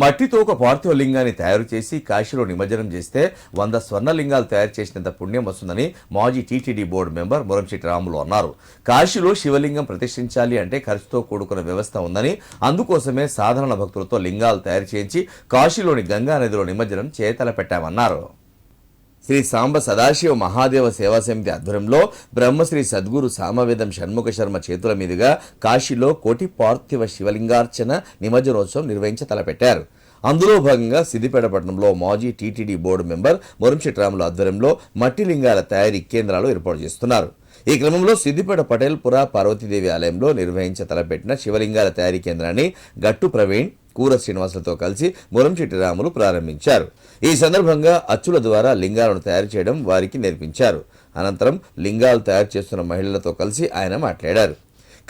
మట్టితో ఒక పార్థివ లింగాన్ని తయారు చేసి కాశీలో నిమజ్జనం చేస్తే వంద స్వర్ణ లింగాలు తయారు చేసినంత పుణ్యం వస్తుందని మాజీ TTD board member Muramsetti Ramulu అన్నారు. కాశీలో శివలింగం ప్రతిష్ఠించాలి అంటే ఖర్చుతో కూడుకున్న వ్యవస్థ ఉందని అందుకోసమే సాధారణ భక్తులతో లింగాలు తయారు చేయించి కాశీలోని గంగా నదిలో నిమజ్జనం చేతల పెట్టామన్నారు శ్రీ సాంబ సదాశివ మహాదేవ సేవా సమితి ఆధ్వర్యంలో బ్రహ్మశ్రీ సద్గురు సామవేదం షణ్ముఖ శర్మ చేతుల మీదుగా కాశీలో కోటి పార్థివ శివలింగార్చన నిమజ్జనోత్సవం నిర్వహించి తలపెట్టారు. అందులో భాగంగా సిద్దిపేట పట్టణంలో మాజీ టీటీడీ బోర్డు మెంబర్ మురంశెట్రాముల ఆధ్వర్యంలో మట్టి లింగాల తయారీ కేంద్రాలు ఏర్పాటు చేస్తున్నారు. ఈ క్రమంలో సిద్దిపేట పటేల్పుర పార్వతీదేవి ఆలయంలో నిర్వహించ తలపెట్టిన శివలింగాల తయారీ కేంద్రాన్ని గట్టు ప్రవీణ్ కూర శ్రీనివాసులతో కలిసి మురంచెట్టి రాములు ప్రారంభించారు. ఈ సందర్భంగా అచ్చుల ద్వారా లింగాలను తయారు చేయడం వారికి నేర్పించారు. అనంతరం లింగాలు తయారు చేస్తున్న మహిళలతో కలిసి ఆయన మాట్లాడారు.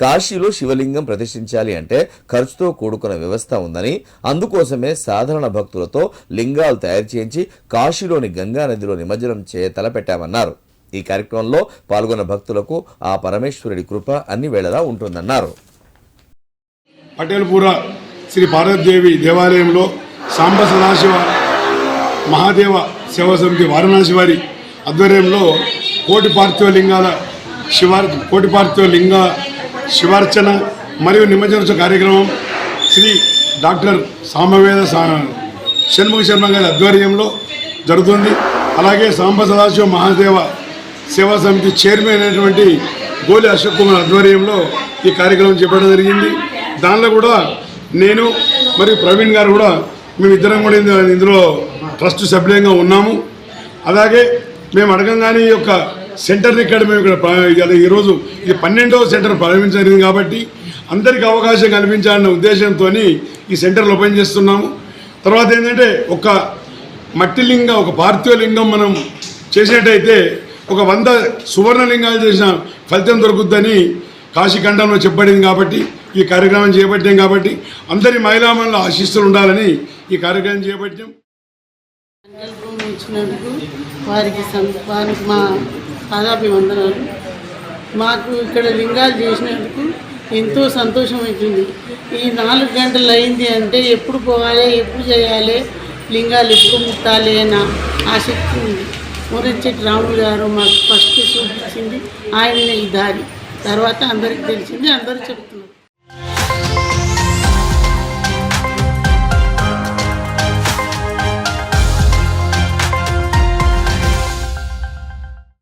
కాశీలో శివలింగం ప్రతిష్ఠించాలి అంటే ఖర్చుతో కూడుకున్న వ్యవస్థ ఉందని అందుకోసమే సాధారణ భక్తులతో లింగాలు తయారు చేయించి కాశీలోని గంగా నదిలో నిమజ్జనం చేయ తలపెట్టామన్నారు. ఈ కార్యక్రమంలో పాల్గొన్న భక్తులకు ఆ పరమేశ్వరుడి కృప అన్ని వేళలా ఉంటుందన్నారు. పటేల్పుర శ్రీ భారతదేవి దేవాలయంలో సాంబ సదాశివ మహాదేవ సేవా సమితి వారణాసి వారి ఆధ్వర్యంలో కోటి పార్థివలింగాల శివార్ కోటి పార్థివలింగ శివార్చన మరియు నిమజ్జనోత్సవ కార్యక్రమం శ్రీ డాక్టర్ సామవేద షణ్ముఖ శర్మ గారి ఆధ్వర్యంలో జరుగుతుంది. అలాగే సాంబ సదాశివ మహాదేవ సేవా సమితి చైర్మన్ అయినటువంటి గోలి అశోక్ కుమార్ ఆధ్వర్యంలో ఈ కార్యక్రమం చేపట్టడం జరిగింది. దానిలో కూడా నేను మరియు ప్రవీణ్ గారు కూడా మేమిద్దరం కూడా ఇందులో ట్రస్ట్ సభ్యులంగా ఉన్నాము. అలాగే మేము అడగంగానే ఈ యొక్క సెంటర్ని ఇక్కడ మేము ఇక్కడ ఈరోజు ఇది పన్నెండవ సెంటర్ ప్రారంభించలేదు కాబట్టి అందరికీ అవకాశం కల్పించాలన్న ఉద్దేశంతో ఈ సెంటర్లు ఓపెన్ చేస్తున్నాము. తర్వాత ఏంటంటే ఒక మట్టిలింగం ఒక పార్థివ లింగం మనం చేసినట్టయితే ఒక వంద సువర్ణ లింగాలు చేసిన ఫలితం దొరుకుద్దని కాశీఖండంలో చెప్పబడింది కాబట్టి ఈ కార్యక్రమం చేపట్టాం కాబట్టి అందరి మహిళామణుల ఆశీస్సులు ఉండాలని ఈ కార్యక్రమం చేపట్టాం. ఇచ్చినందుకు వారికి వారికి మా పాదాభివందనాలు. మాకు ఇక్కడ లింగాలు చేసినందుకు ఎంతో సంతోషం అవుతుంది. ఈ నాలుగు గంటలు అయింది అంటే ఎప్పుడు పోవాలి ఎప్పుడు చేయాలి లింగాలు ఎప్పుడు ముట్టాలి అన్న ఆసక్తి ఉంది. మురంచెట్టి రాములు గారు మాకు ఫస్ట్ చూపించింది. ఆయన ఈ దారి. తర్వాత అందరికి తెలిసింది అందరూ చెప్తున్నారు.